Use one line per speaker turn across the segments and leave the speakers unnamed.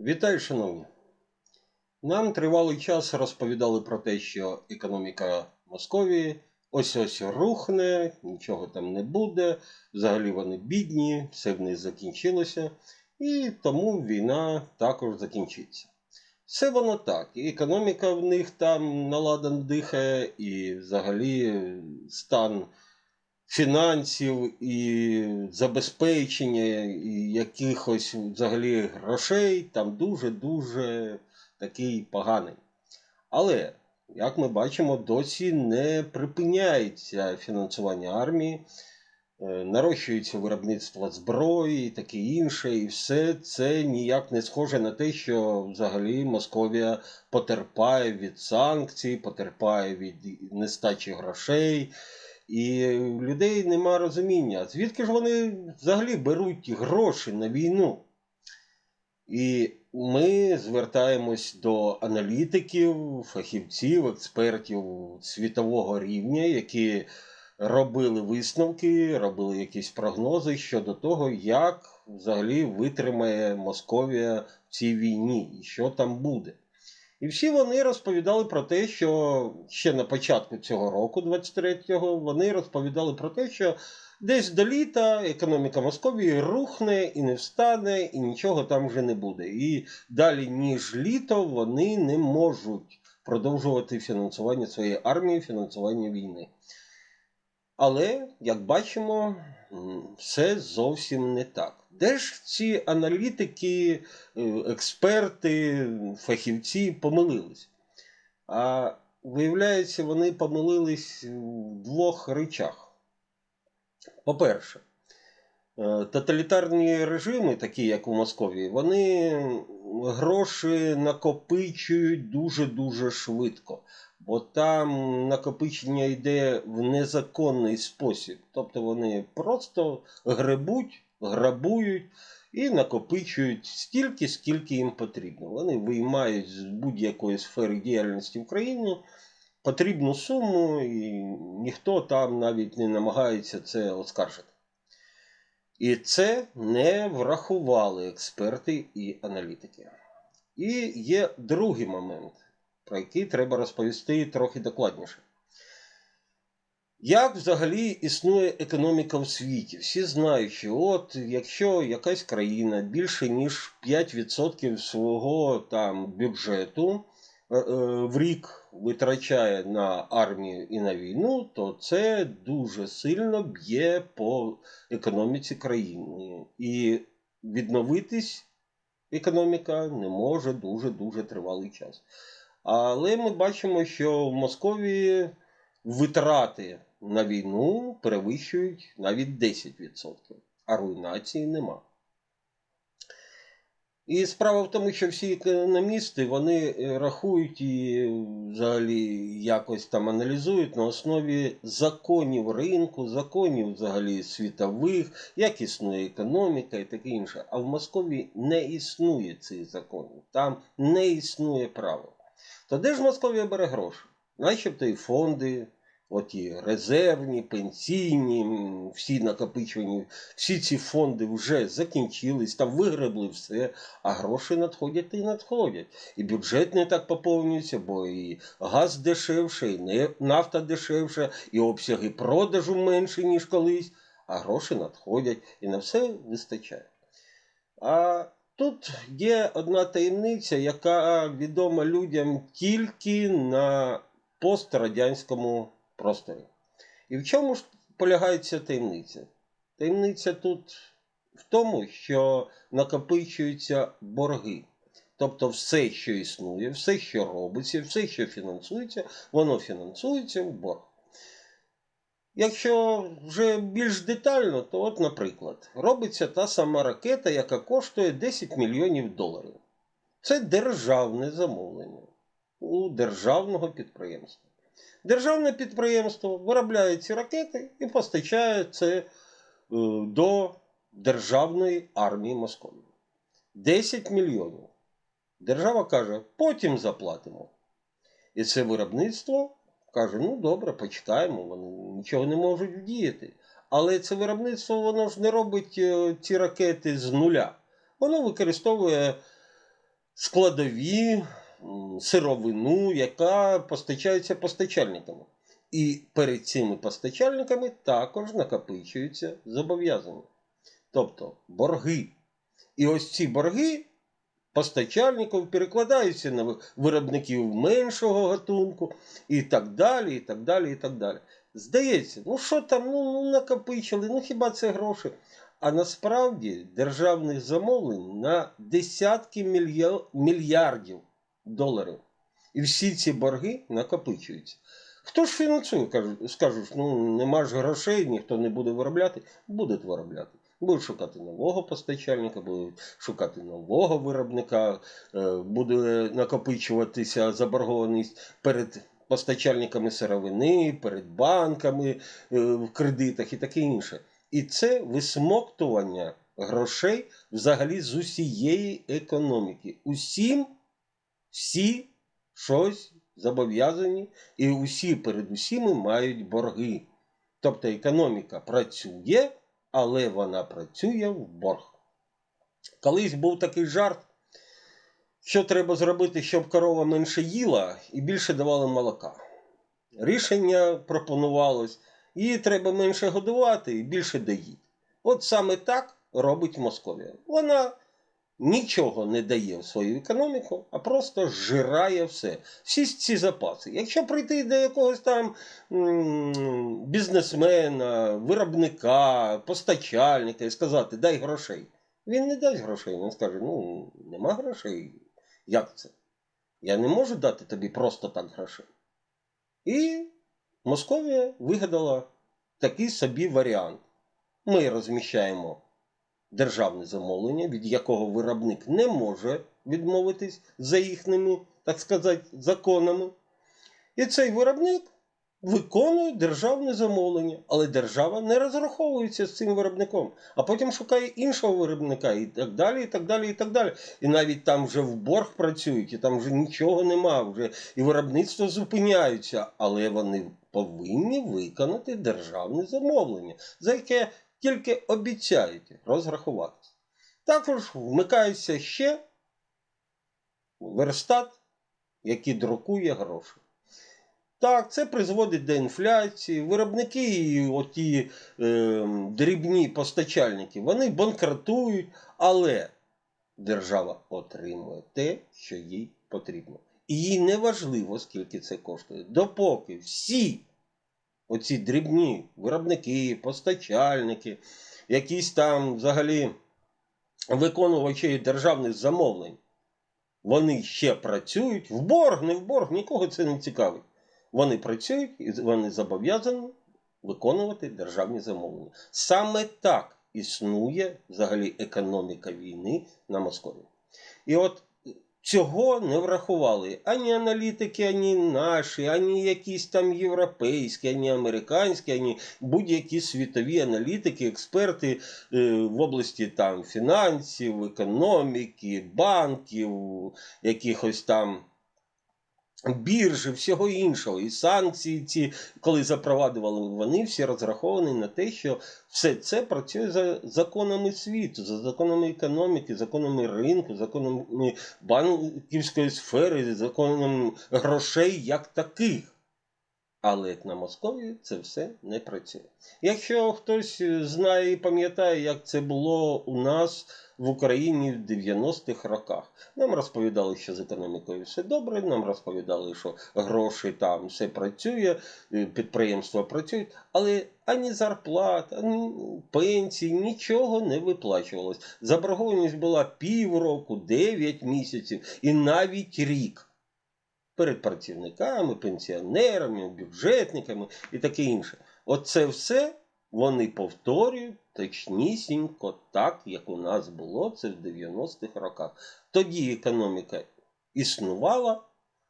Вітаю, шановні! Нам тривалий час розповідали про те, що економіка Московії ось ось рухне, нічого там не буде, взагалі вони бідні, все в них закінчилося, і тому війна також закінчиться. Все воно так. І економіка в них там наладан дихає, і взагалі стан фінансів і забезпечення, і якихось взагалі грошей там дуже-дуже такий поганий. Але, як ми бачимо, досі не припиняється фінансування армії, е, нарощується виробництво зброї і таке інше, і все це ніяк не схоже на те, що взагалі Московія потерпає від санкцій, потерпає від нестачі грошей. І людей нема розуміння, звідки ж вони взагалі беруть гроші на війну. І ми звертаємось до аналітиків, фахівців, експертів світового рівня, які робили висновки, робили якісь прогнози щодо того, як взагалі витримає Московія в цій війні і що там буде. І всі вони розповідали про те, що ще на початку цього року, 23-го, вони розповідали про те, що десь до літа економіка Московії рухне і не встане, і нічого там вже не буде. І далі, ніж літо, вони не можуть продовжувати фінансування своєї армії, фінансування війни. Але, як бачимо, все зовсім не так. Де ж ці аналітики, е, експерти, фахівці помилились? А виявляється, вони помилились в двох речах. По-перше, е, тоталітарні режими, такі як у Московії, вони гроші накопичують дуже-дуже швидко. Бо там накопичення йде в незаконний спосіб. Тобто вони просто гребуть, грабують і накопичують стільки, скільки їм потрібно. Вони виймають з будь-якої сфери діяльності в країні потрібну суму, і ніхто там навіть не намагається це оскаржити. І це не врахували експерти і аналітики. І є другий момент, про який треба розповісти трохи докладніше. Як взагалі існує економіка в світі? Всі знають, що от якщо якась країна більше ніж 5% свого там бюджету е, е, в рік витрачає на армію і на війну, то це дуже сильно б'є по економіці країни. І відновитись економіка не може дуже-дуже тривалий час. Але ми бачимо, що в Московії витрати на війну перевищують навіть 10%, а руйнації нема. І справа в тому, що всі економісти вони е, рахують і взагалі якось там аналізують на основі законів ринку, законів взагалі світових, як існує економіка і таке інше. А в Московії не існує цих законів, там не існує правил. То де ж Московія бере гроші? Начебто і фонди, оті резервні, пенсійні, всі накопичувані, всі ці фонди вже закінчились, там вигребли все, а гроші надходять і надходять. І бюджет не так поповнюється, бо і газ дешевше, і нафта дешевше, і обсяги продажу менше, ніж колись, а гроші надходять, і на все вистачає. А тут є одна таємниця, яка відома людям тільки на пострадянському просторі. І в чому ж полягає ця таємниця? Таємниця тут в тому, що накопичуються борги. Тобто все, що існує, все, що робиться, все, що фінансується, воно фінансується в борг. Якщо вже більш детально, то от, наприклад, робиться та сама ракета, яка коштує 10 мільйонів доларів. Це державне замовлення у державного підприємства. Державне підприємство виробляє ці ракети і постачає це е, до Державної армії Московії. 10 мільйонів. Держава каже, потім заплатимо. І це виробництво каже: ну добре, почекаємо, вони нічого не можуть вдіяти. Але це виробництво воно ж не робить е, ці ракети з нуля. Воно використовує складові сировину, яка постачається постачальниками. І перед цими постачальниками також накопичуються зобов'язання. Тобто борги. І ось ці борги постачальників перекладаються на виробників меншого гатунку і так далі, і так далі, і так далі. Здається, ну що там, ну, ну накопичили, ну хіба це гроші? А насправді державних замовлень на десятки мільярдів доларів. І всі ці борги накопичуються. Хто ж фінансує? Скажуть, ну нема ж грошей, ніхто не буде виробляти, будуть виробляти. Будуть шукати нового постачальника, будуть шукати нового виробника, е, буде накопичуватися заборгованість перед постачальниками сировини, перед банками е, в кредитах і таке інше. І це висмоктування грошей взагалі з усієї економіки. Усім всі щось зобов'язані, і усі перед усіми мають борги. Тобто економіка працює, але вона працює в борг. Колись був такий жарт, що треба зробити, щоб корова менше їла і більше давала молока. Рішення пропонувалось, її треба менше годувати і більше доїть. От саме так робить Московія. Вона нічого не дає в свою економіку, а просто зжирає все. Всі ці запаси. Якщо прийти до якогось там бізнесмена, виробника, постачальника і сказати, дай грошей. Він не дасть грошей. Він скаже: ну, нема грошей. Як це? Я не можу дати тобі просто так грошей. І Московія вигадала такий собі варіант. Ми розміщаємо державне замовлення, від якого виробник не може відмовитись за їхніми, так сказати, законами. І цей виробник виконує державне замовлення, але держава не розраховується з цим виробником, а потім шукає іншого виробника і так далі, і так далі, і так далі. І навіть там вже в борг працюють, і там вже нічого нема, вже і виробництво зупиняються, але вони повинні виконати державне замовлення, за яке тільки обіцяють розрахуватися. Також вмикається ще верстат, який друкує гроші. Так, це призводить до інфляції. Виробники і оті е, дрібні постачальники, вони банкрутують, але держава отримує те, що їй потрібно. І їй не важливо, скільки це коштує. Допоки всі оці дрібні виробники, постачальники, якісь там взагалі виконувачі державних замовлень, вони ще працюють в борг, не в борг, нікого це не цікавить. Вони працюють і вони зобов'язані виконувати державні замовлення. Саме так існує взагалі економіка війни на Москові. І от цього не врахували ані аналітики, ані наші, ані якісь там європейські, ані американські, ані будь-які світові аналітики, експерти е, в області там фінансів, економіки, банків, якихось там. Біржі, всього іншого, і санкції, ці, коли запровадували, вони всі розраховані на те, що все це працює за законами світу, за законами економіки, законами ринку, законами банківської сфери, законами грошей як таких. Але як на Московії це все не працює. Якщо хтось знає і пам'ятає, як це було у нас в Україні в 90-х роках, нам розповідали, що з економікою все добре, нам розповідали, що гроші там все працює, підприємства працюють, але ані зарплат, ані пенсії, нічого не виплачувалось. Заборгованість була півроку, 9 місяців і навіть рік перед працівниками, пенсіонерами, бюджетниками і таке інше. Оце все вони повторюють точнісінько так, як у нас було це в 90-х роках. Тоді економіка існувала,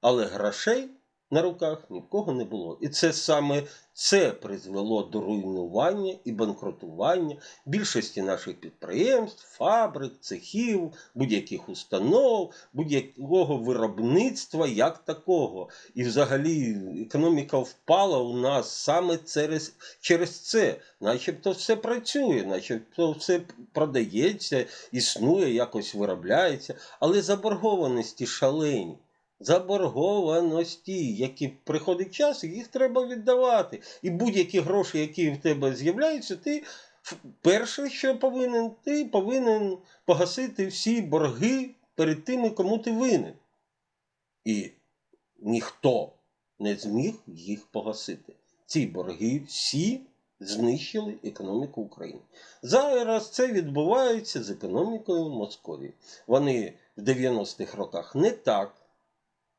але грошей на руках ні в кого не було. І це саме це призвело до руйнування і банкрутування більшості наших підприємств, фабрик, цехів, будь-яких установ, будь-якого виробництва як такого. І взагалі економіка впала у нас саме через, через це. Начебто все працює, начебто все продається, існує, якось виробляється, але заборгованості шалені. Заборгованості, які приходить час, їх треба віддавати. І будь-які гроші, які в тебе з'являються, ти перше, що повинен, ти повинен погасити всі борги перед тими, кому ти винен. І ніхто не зміг їх погасити. Ці борги всі знищили економіку України. Зараз це відбувається з економікою Московії. Вони в 90-х роках не так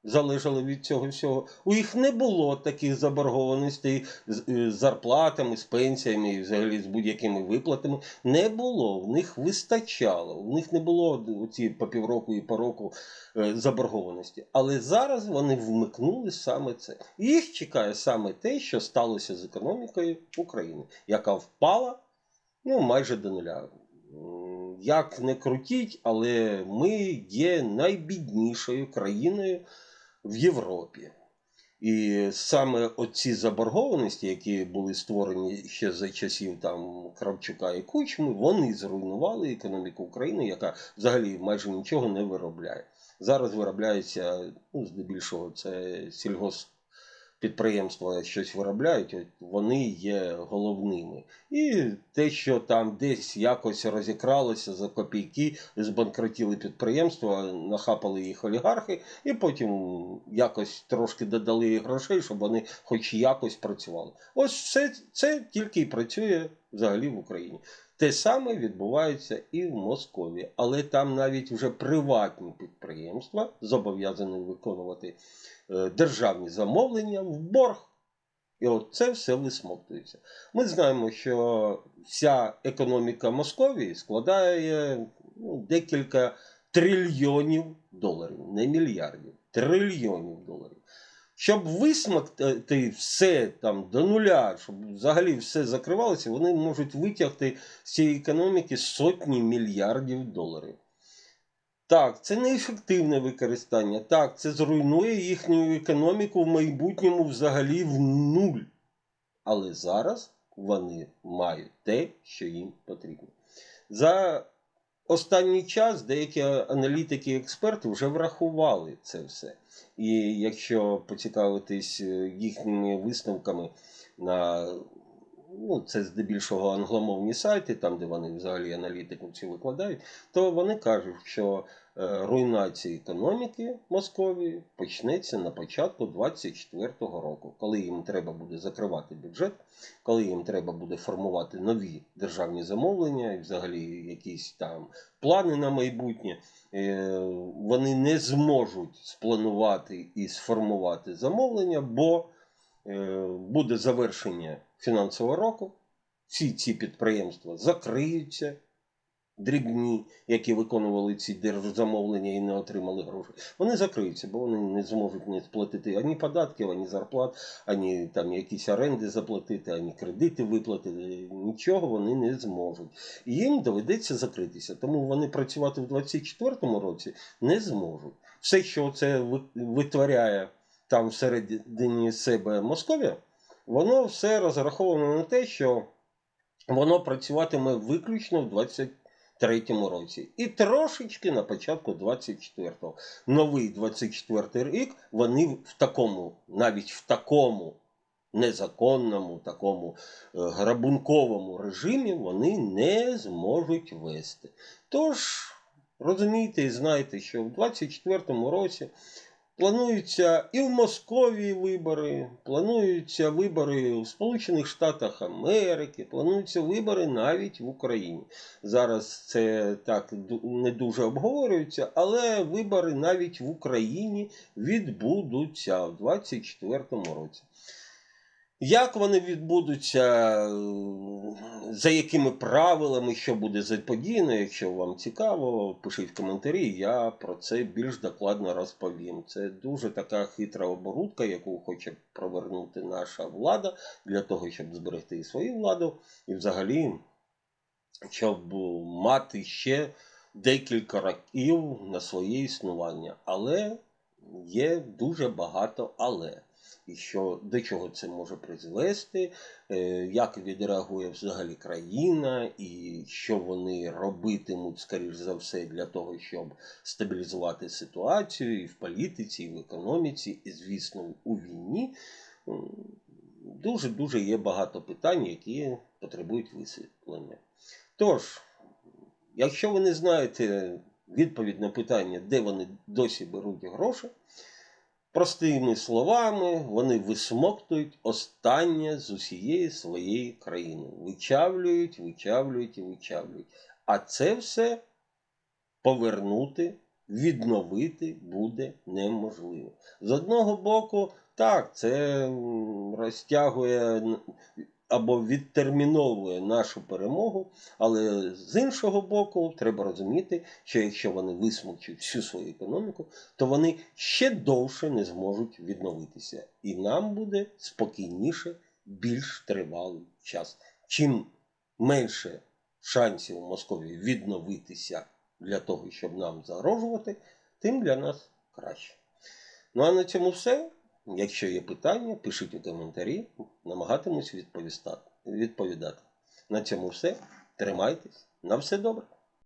залежали від цього всього. У їх не було таких заборгованостей з е, зарплатами, з пенсіями і взагалі з будь-якими виплатами. Не було. В них вистачало. В них не було ці по півроку і по року е, заборгованості. Але зараз вони вмикнули саме це. І Їх чекає саме те, що сталося з економікою України, яка впала ну, майже до нуля. Як не крутіть, але ми є найбіднішою країною в Європі. І саме оці заборгованості, які були створені ще за часів там Кравчука і Кучми, вони зруйнували економіку України, яка взагалі майже нічого не виробляє. Зараз виробляється, ну, здебільшого, це сільгосп підприємства щось виробляють, вони є головними. І те, що там десь якось розікралося за копійки, збанкротіли підприємства, нахапали їх олігархи, і потім якось трошки додали грошей, щоб вони хоч якось працювали. Ось все це тільки і працює взагалі в Україні. Те саме відбувається і в Москові, але там навіть вже приватні підприємства зобов'язані виконувати державні замовлення в борг. І от це все висмоктується. Ми знаємо, що вся економіка Московії складає ну, декілька трильйонів доларів, не мільярдів, трильйонів доларів. Щоб висмоктати все там до нуля, щоб взагалі все закривалося, вони можуть витягти з цієї економіки сотні мільярдів доларів. Так, це неефективне використання. Так, це зруйнує їхню економіку в майбутньому взагалі в нуль. Але зараз вони мають те, що їм потрібно. За останній час деякі аналітики і експерти вже врахували це все. І якщо поцікавитись е, їхніми висновками на ну, це здебільшого англомовні сайти, там де вони взагалі аналітику цю викладають, то вони кажуть, що е, руйнація економіки Московії почнеться на початку 24-го року, коли їм треба буде закривати бюджет, коли їм треба буде формувати нові державні замовлення і взагалі якісь там плани на майбутнє. Е, Вони не зможуть спланувати і сформувати замовлення, бо е, буде завершення фінансового року. Всі ці підприємства закриються, дрібні, які виконували ці держзамовлення і не отримали грошей. Вони закриються, бо вони не зможуть не сплатити ані податків, ані зарплат, ані там якісь оренди заплатити, ані кредити виплатити. Нічого вони не зможуть. Їм доведеться закритися. Тому вони працювати в 2024 році не зможуть. Все, що це витворяє там всередині себе Московія, воно все розраховано на те, що воно працюватиме виключно в 23-му році. І трошечки на початку 24-го. Новий 24-й рік вони в такому, навіть в такому незаконному, такому е, грабунковому режимі вони не зможуть вести. Тож, розумійте і знайте, що в 24-му році Плануються і в Московії вибори, плануються вибори в Сполучених Штатах Америки, плануються вибори навіть в Україні. Зараз це так не дуже обговорюється, але вибори навіть в Україні відбудуться в 2024 році. Як вони відбудуться, за якими правилами, що буде заподіяно, якщо вам цікаво, пишіть в коментарі, я про це більш докладно розповім. Це дуже така хитра оборудка, яку хоче провернути наша влада для того, щоб зберегти свою владу, і взагалі, щоб мати ще декілька років на своє існування. Але є дуже багато але. І що до чого це може призвести, е, як відреагує взагалі країна, і що вони робитимуть, скоріш за все, для того, щоб стабілізувати ситуацію і в політиці, і в економіці, і, звісно, у війні. Дуже дуже є багато питань, які потребують висвітлення. Тож, якщо ви не знаєте відповідь на питання, де вони досі беруть гроші, простими словами, вони висмоктують останнє з усієї своєї країни. Вичавлюють, вичавлюють і вичавлюють. А це все повернути, відновити буде неможливо. З одного боку, так, це розтягує або відтерміновує нашу перемогу, але з іншого боку, треба розуміти, що якщо вони висмучують всю свою економіку, то вони ще довше не зможуть відновитися. І нам буде спокійніше більш тривалий час. Чим менше шансів у Московії відновитися для того, щоб нам загрожувати, тим для нас краще. Ну а на цьому все. Якщо є питання, пишіть у коментарі, намагатимусь відповідати. На цьому все. Тримайтесь. На все добре.